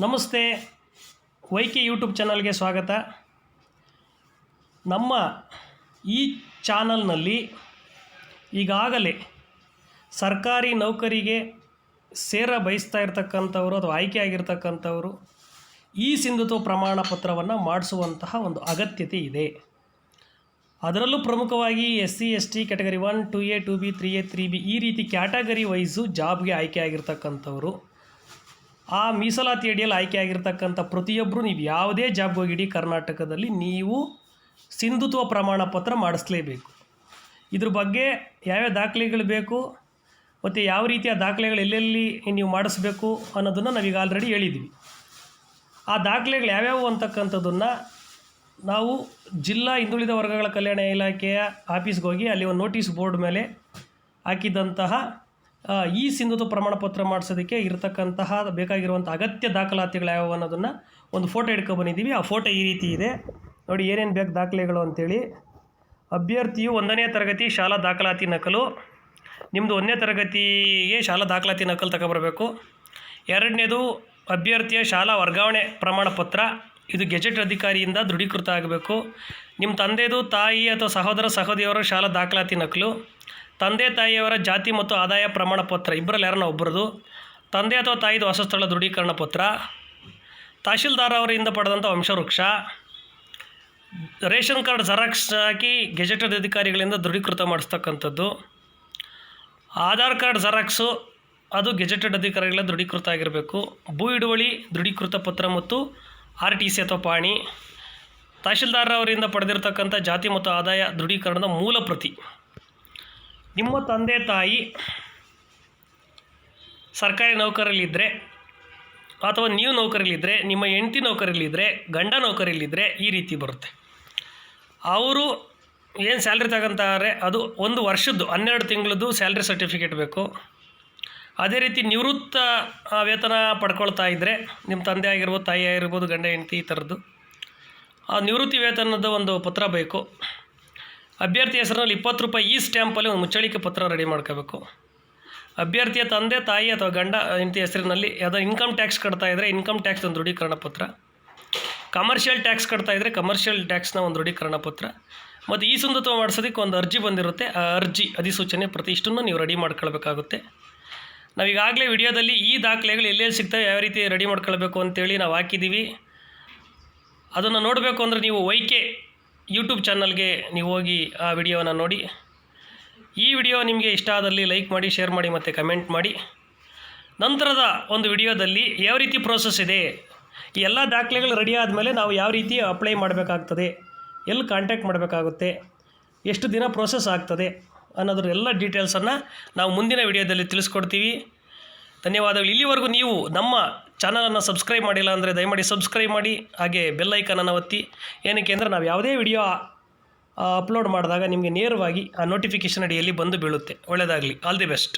ನಮಸ್ತೆ. YK YouTube ಚಾನಲ್ಗೆ ಸ್ವಾಗತ. ನಮ್ಮ ಈ ಚಾನಲ್ನಲ್ಲಿ ಈಗಾಗಲೇ ಸರ್ಕಾರಿ ನೌಕರಿಗೆ ಸೇರ ಬಯಸ್ತಾ ಇರ್ತಕ್ಕಂಥವ್ರು ಅಥವಾ ಆಯ್ಕೆ ಆಗಿರ್ತಕ್ಕಂಥವ್ರು ಈ ಸಿಂಧುತ್ವ ಪ್ರಮಾಣ ಪತ್ರವನ್ನು ಮಾಡಿಸುವಂತಹ ಒಂದು ಅಗತ್ಯತೆ ಇದೆ. ಅದರಲ್ಲೂ ಪ್ರಮುಖವಾಗಿ S C, S T category one, two A, two B, three A, three B ಈ ರೀತಿ ಕ್ಯಾಟಗರಿ ವೈಸು ಜಾಬ್ಗೆ ಆಯ್ಕೆ ಆಗಿರ್ತಕ್ಕಂಥವ್ರು. ಆ ಮೀಸಲಾತಿ ಅಡಿಯಲ್ಲಿ ಆಯ್ಕೆ ಆಗಿರ್ತಕ್ಕಂಥ ಪ್ರತಿಯೊಬ್ಬರು ನೀವು ಯಾವುದೇ ಜಾಬ್ ಹೋಗಿ ಇಡೀ ಕರ್ನಾಟಕದಲ್ಲಿ ನೀವು ಸಿಂಧುತ್ವ ಪ್ರಮಾಣ ಪತ್ರ ಮಾಡಿಸ್ಲೇಬೇಕು. ಇದ್ರ ಬಗ್ಗೆ ಯಾವ್ಯಾವ ದಾಖಲೆಗಳು ಬೇಕು, ಮತ್ತು ಯಾವ ರೀತಿಯ ದಾಖಲೆಗಳು ಎಲ್ಲೆಲ್ಲಿ ನೀವು ಮಾಡಿಸ್ಬೇಕು ಅನ್ನೋದನ್ನು ನಾವೀಗ ಆಲ್ರೆಡಿ ಹೇಳಿದ್ವಿ. ಆ ದಾಖಲೆಗಳು ಯಾವ್ಯಾವು ಅಂತಕ್ಕಂಥದ್ದನ್ನು ನಾವು ಜಿಲ್ಲಾ ಹಿಂದುಳಿದ ವರ್ಗಗಳ ಕಲ್ಯಾಣ ಇಲಾಖೆಯ ಆಫೀಸ್ಗೆ ಹೋಗಿ ಅಲ್ಲಿ ಒಂದು ನೋಟಿಸ್ ಬೋರ್ಡ್ ಮೇಲೆ ಹಾಕಿದಂತಹ ಈ ಸಿಂಧುತ್ವ ಪ್ರಮಾಣ ಪತ್ರ ಮಾಡಿಸೋದಕ್ಕೆ ಇರತಕ್ಕಂತಹ, ಬೇಕಾಗಿರುವಂಥ ಅಗತ್ಯ ದಾಖಲಾತಿಗಳು ಯಾವುವು ಅನ್ನೋದನ್ನು ಒಂದು ಫೋಟೋ ಹಿಡ್ಕೊ ಬಂದಿದ್ದೀವಿ. ಆ ಫೋಟೋ ಈ ರೀತಿ ಇದೆ. ನೋಡಿ, ಏನೇನು ಬೇಕು ದಾಖಲೆಗಳು ಅಂತೇಳಿ. ಅಭ್ಯರ್ಥಿಯು ಒಂದನೇ ತರಗತಿ ಶಾಲಾ ದಾಖಲಾತಿ ನಕಲು. ನಿಮ್ಮದು ಒಂದನೇ ತರಗತಿಗೆ ಶಾಲಾ ದಾಖಲಾತಿ ನಕಲು ತಗೊಬರಬೇಕು. ಎರಡನೇದು, ಅಭ್ಯರ್ಥಿಯ ಶಾಲಾ ವರ್ಗಾವಣೆ ಪ್ರಮಾಣ ಪತ್ರ ಇದು ಗೆಜೆಟ್ ಅಧಿಕಾರಿಯಿಂದ ದೃಢೀಕೃತ ಆಗಬೇಕು. ನಿಮ್ಮ ತಂದೆದು ತಾಯಿ ಅಥವಾ ಸಹೋದರ ಸಹೋದರಿಯವರ ಶಾಲಾ ದಾಖಲಾತಿ ನಕಲು. ತಂದೆ ತಾಯಿಯವರ ಜಾತಿ ಮತ್ತು ಆದಾಯ ಪ್ರಮಾಣ ಪತ್ರ. ಇಬ್ಬರಲ್ಲಿ ಯಾರನ್ನ ಒಬ್ಬರದು ತಂದೆ ಅಥವಾ ತಾಯಿದು ವಾಸಸ್ಥಳ ದೃಢೀಕರಣ ಪತ್ರ. ತಹಶೀಲ್ದಾರ್ ಅವರಿಂದ ಪಡೆದಂಥ ವಂಶವೃಕ್ಷ. ರೇಷನ್ ಕಾರ್ಡ್ ಜೆರಾಕ್ಸ್ ಹಾಕಿ ಗೆಜೆಟೆಡ್ ಅಧಿಕಾರಿಗಳಿಂದ ದೃಢೀಕೃತ ಮಾಡಿಸ್ತಕ್ಕಂಥದ್ದು. ಆಧಾರ್ ಕಾರ್ಡ್ ಜೆರಾಕ್ಸು, ಅದು ಗೆಜೆಟೆಡ್ ಅಧಿಕಾರಿಗಳ ದೃಢೀಕೃತ ಆಗಿರಬೇಕು. ಭೂ ಹಿಡುವಳಿ, ದೃಢೀಕೃತ ಪತ್ರ ಮತ್ತು ಆರ್ ಟಿ ಸಿ ಅಥವಾ ಪಾಣಿ. ತಹಶೀಲ್ದಾರ್ ಅವರಿಂದ ಪಡೆದಿರತಕ್ಕಂಥ ಜಾತಿ ಮತ್ತು ಆದಾಯ ದೃಢೀಕರಣದ ಮೂಲ ಪ್ರತಿ. ನಿಮ್ಮ ತಂದೆ ತಾಯಿ ಸರ್ಕಾರಿ ನೌಕರಲ್ಲಿದ್ದರೆ ಅಥವಾ ನೀವು ನೌಕರಲ್ಲಿದ್ದರೆ ನಿಮ್ಮ ಹೆಂಡತಿ ನೌಕರಲ್ಲಿದ್ದರೆ ಗಂಡ ನೌಕರಲ್ಲಿದ್ದರೆ ಈ ರೀತಿ ಬರುತ್ತೆ. ಅವರು ಏನು ಸ್ಯಾಲ್ರಿ ತಗೊಂತಾರೆ? ಅದು ಒಂದು ವರ್ಷದ್ದು, ಹನ್ನೆರಡು ತಿಂಗಳದ್ದು ಸ್ಯಾಲ್ರಿ ಸರ್ಟಿಫಿಕೇಟ್ ಬೇಕು. ಅದೇ ರೀತಿ ನಿವೃತ್ತ ವೇತನ ಪಡ್ಕೊಳ್ತಾ ಇದ್ದರೆ ನಿಮ್ಮ ತಂದೆ ಆಗಿರ್ಬೋದು, ತಾಯಿ ಆಗಿರ್ಬೋದು, ಗಂಡ, ಹೆಂಡತಿ ಈ ಥರದ್ದು ಆ, ನಿವೃತ್ತಿ ವೇತನದ ಒಂದು ಪತ್ರ ಬೇಕು. ಅಭ್ಯರ್ಥಿ ಹೆಸರಿನಲ್ಲಿ ಇಪ್ಪತ್ತು ರೂಪಾಯಿ ಈ ಸ್ಟ್ಯಾಂಪಲ್ಲಿ ಒಂದು ಮುಚ್ಚಳಿಕೆ ಪತ್ರ ರೆಡಿ ಮಾಡ್ಕೋಬೇಕು. ಅಭ್ಯರ್ಥಿಯ ತಂದೆ, ತಾಯಿ ಅಥವಾ ಗಂಡ ಹೆಂಡತಿ ಹೆಸರಿನಲ್ಲಿ ಯಾವುದೋ ಇನ್ಕಮ್ ಟ್ಯಾಕ್ಸ್ ಕಟ್ತಾ ಇದ್ದರೆ ಇನ್ಕಮ್ ಟ್ಯಾಕ್ಸ್ ಒಂದು ದೃಢೀಕರಣ ಪತ್ರ. ಕಮರ್ಷಿಯಲ್ ಟ್ಯಾಕ್ಸ್ ಕಟ್ತಾ ಇದ್ದರೆ ಕಮರ್ಷಿಯಲ್ ಟ್ಯಾಕ್ಸ್ನ ಒಂದು ದೃಢೀಕರಣ ಪತ್ರ. ಮತ್ತು ಈ ಸುಂದತ್ವ ಮಾಡಿಸೋದಕ್ಕೆ ಒಂದು ಅರ್ಜಿ ಬಂದಿರುತ್ತೆ. ಆ ಅರ್ಜಿ ಅಧಿಸೂಚನೆ ಪ್ರತಿ ಇಷ್ಟನ್ನು ನೀವು ರೆಡಿ ಮಾಡ್ಕೊಳ್ಬೇಕಾಗುತ್ತೆ. ನಾವೀಗಾಗಲೇ ವಿಡಿಯೋದಲ್ಲಿ ಈ ದಾಖಲೆಗಳು ಎಲ್ಲೆಲ್ಲಿ ಸಿಗ್ತವೆ, ಯಾವ ರೀತಿ ರೆಡಿ ಮಾಡ್ಕೊಳ್ಬೇಕು ಅಂತೇಳಿ ನಾವು ಹಾಕಿದ್ದೀವಿ. ಅದನ್ನು ನೋಡಬೇಕು ಅಂದರೆ ನೀವು ವೈಕೆ ಯೂಟ್ಯೂಬ್ ಚಾನಲ್ಗೆ ನೀವು ಹೋಗಿ ಆ ವಿಡಿಯೋನ ನೋಡಿ. ಈ ವಿಡಿಯೋ ನಿಮಗೆ ಇಷ್ಟ ಆದಲ್ಲಿ ಲೈಕ್ ಮಾಡಿ ಶೇರ್ ಮಾಡಿ ಮತ್ತು ಕಮೆಂಟ್ ಮಾಡಿ. ನಂತರದ ಒಂದು ವಿಡಿಯೋದಲ್ಲಿ ಯಾವ ರೀತಿ ಪ್ರೋಸೆಸ್ ಇದೆ? ಈ ಎಲ್ಲ ದಾಖಲೆಗಳು ರೆಡಿ ಆದಮೇಲೆ ನಾವು ಯಾವ ರೀತಿ ಅಪ್ಲೈ ಮಾಡಬೇಕಾಗ್ತದೆ? ಎಲ್ಲಿ ಕಾಂಟ್ಯಾಕ್ಟ್ ಮಾಡಬೇಕಾಗುತ್ತೆ? ಎಷ್ಟು ದಿನ ಪ್ರೋಸೆಸ್ ಆಗ್ತದೆ? ಅನ್ನೋದ್ರ ಎಲ್ಲ ಡೀಟೇಲ್ಸನ್ನು ನಾವು ಮುಂದಿನ ವಿಡಿಯೋದಲ್ಲಿ ತಿಳಿಸ್ಕೊಡ್ತೀವಿ. ಧನ್ಯವಾದಗಳು. ಇಲ್ಲಿವರೆಗೂ ನೀವು ನಮ್ಮ ಚಾನಲನ್ನು ಸಬ್ಸ್ಕ್ರೈಬ್ ಮಾಡಿಲ್ಲ ಅಂದರೆ ದಯಮಾಡಿ ಸಬ್ಸ್ಕ್ರೈಬ್ ಮಾಡಿ, ಹಾಗೆ ಬೆಲ್ ಐಕನನ್ನು ಒತ್ತಿ. ಏನಕ್ಕೆ ಅಂದರೆ ನಾವು ಯಾವುದೇ ವಿಡಿಯೋ ಅಪ್ಲೋಡ್ ಮಾಡಿದಾಗ ನಿಮಗೆ ನೇರವಾಗಿ ಆ ನೋಟಿಫಿಕೇಷನ್ ಅಡಿಯಲ್ಲಿ ಬಂದು ಬೀಳುತ್ತೆ. ಒಳ್ಳೆಯದಾಗಲಿ. All the best